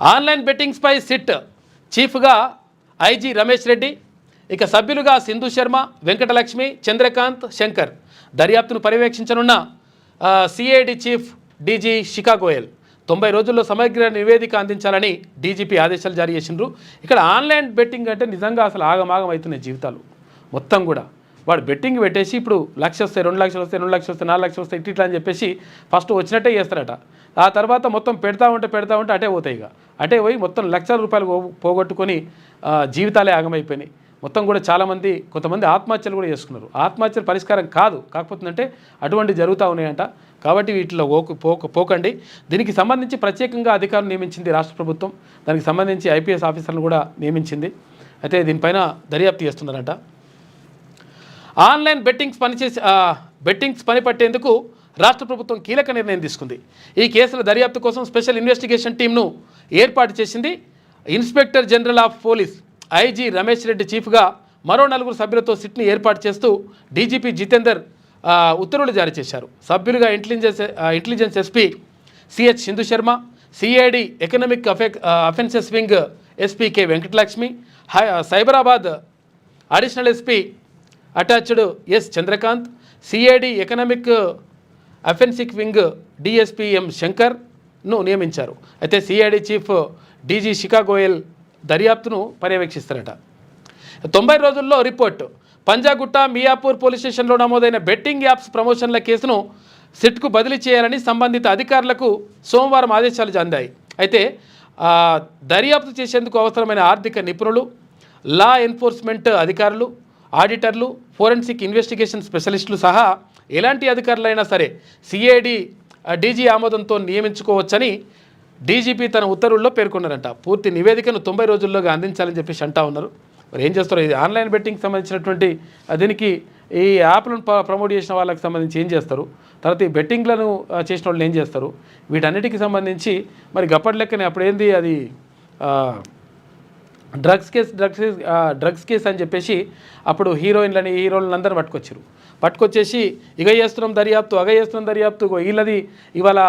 Online బెట్టింగ్స్పై SIT చీఫ్గా IG Ramesh Reddy ఇక సభ్యులుగా సింధు శర్మ వెంకటలక్ష్మి చంద్రకాంత్ శంకర్. దర్యాప్తును పర్యవేక్షించనున్న CID chief DG Shikha Goyal. తొంభై రోజుల్లో సమగ్ర నివేదిక అందించాలని డీజీపీ ఆదేశాలు జారీ చేసిండ్రు. ఇక్కడ ఆన్లైన్ బెట్టింగ్ అంటే నిజంగా అసలు ఆగమాగం అవుతున్నాయి జీవితాలు. మొత్తం కూడా. వాడు బెట్టింగ్ పెట్టేసి ఇప్పుడు లక్ష వస్తాయి రెండు లక్షలు వస్తాయి రెండు లక్షలు వస్తాయి నాలుగు లక్షలు వస్తాయి ఇట్లా అని చెప్పేసి ఫస్ట్ వచ్చినట్టే చేస్తారట. ఆ తర్వాత మొత్తం పెడతా ఉంటే పెడతా ఉంటే అటే పోతాయి ఇక. అటే పోయి మొత్తం లక్షల రూపాయలు పోగొట్టుకొని జీవితాలే ఆగమైపోయినాయి. మొత్తం కూడా చాలామంది కొంతమంది ఆత్మహత్యలు కూడా చేసుకున్నారు. ఆత్మహత్యలు పరిష్కారం కాదు. కాకపోతుందంటే అటువంటి జరుగుతూ ఉన్నాయంట. కాబట్టి వీటిలో ఓకు పోక పోకండి. దీనికి సంబంధించి ప్రత్యేకంగా అధికారులు నియమించింది రాష్ట్ర ప్రభుత్వం. దానికి సంబంధించి ఐపీఎస్ ఆఫీసర్లు కూడా నియమించింది. అయితే దీనిపైన దర్యాప్తు చేస్తున్నారంట. ఆన్లైన్ బెట్టింగ్స్ పనిచేసి బెట్టింగ్స్ పని పట్టేందుకు రాష్ట్ర ప్రభుత్వం కీలక నిర్ణయం తీసుకుంది. ఈ కేసుల దర్యాప్తు కోసం స్పెషల్ ఇన్వెస్టిగేషన్ టీంను ఏర్పాటు చేసింది inspector general of police IG Ramesh Reddy చీఫ్గా మరో నలుగురు సభ్యులతో సిట్ని ఏర్పాటు చేస్తూ డీజీపీ జితేందర్ ఉత్తర్వులు జారీ చేశారు. సభ్యులుగా intelligence intelligence SP CH Sindhu Sharma CID economic అఫెక్ offences wing SP K Venkatalakshmi high Cyberabad additional SP attached S Chandrakant CID economic offences wing DSP M శంకర్ను నియమించారు. అయితే CID chief DG Shikha Goyal దర్యాప్తును పర్యవేక్షిస్తారట. తొంభై రోజుల్లో report. Panjagutta Miyapur police స్టేషన్లో నమోదైన betting apps ప్రమోషన్ల కేసును సిట్కు బదిలీ చేయాలని సంబంధిత అధికారులకు సోమవారం ఆదేశాలు అందాయి. అయితే దర్యాప్తు చేసేందుకు అవసరమైన ఆర్థిక నిపుణులు లా ఎన్ఫోర్స్మెంట్ అధికారులు ఆడిటర్లు ఫోరెన్సిక్ ఇన్వెస్టిగేషన్ స్పెషలిస్టులు సహా ఎలాంటి అధికారులైనా సరే సిఐడి డీజీ ఆమోదంతో నియమించుకోవచ్చని డీజీపీ తన ఉత్తర్వుల్లో పేర్కొన్నారంట. పూర్తి నివేదికను తొంభై రోజుల్లోగా అందించాలని చెప్పేసి అంటా ఉన్నారు. మరి ఏం చేస్తారు? ఇది ఆన్లైన్ బెట్టింగ్ సంబంధించినటువంటి దీనికి ఈ యాప్లను ప్రమోట్ చేసిన వాళ్ళకి సంబంధించి ఏం చేస్తారు? తర్వాత ఈ బెట్టింగ్లను చేసిన వాళ్ళు ఏం చేస్తారు? వీటన్నిటికి సంబంధించి మరి గప్పటి లెక్కనే అప్పుడేంది అది drugs case drugs drugs case అని చెప్పేసి అప్పుడు హీరోయిన్లని హీరోలను అందరూ పట్టుకొచ్చారు పట్టుకొచ్చేసి ఇగ చేస్తున్నాం దర్యాప్తు అగ చేస్తున్నాం దర్యాప్తు వీళ్ళది ఇవాళ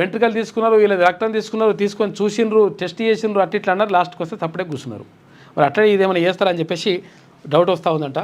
వెంట్రుకలు తీసుకున్నారు వీళ్ళది రక్తం తీసుకున్నారు తీసుకొని చూసిండ్రు టెస్ట్ చేసిండ్రు అట్లా ఇట్లా అన్నారు లాస్ట్కి వస్తే తప్పుడే కూర్చున్నారు. మరి అట్లనే ఇదేమైనా చేస్తారని చెప్పేసి డౌట్ వస్తూ ఉందంట.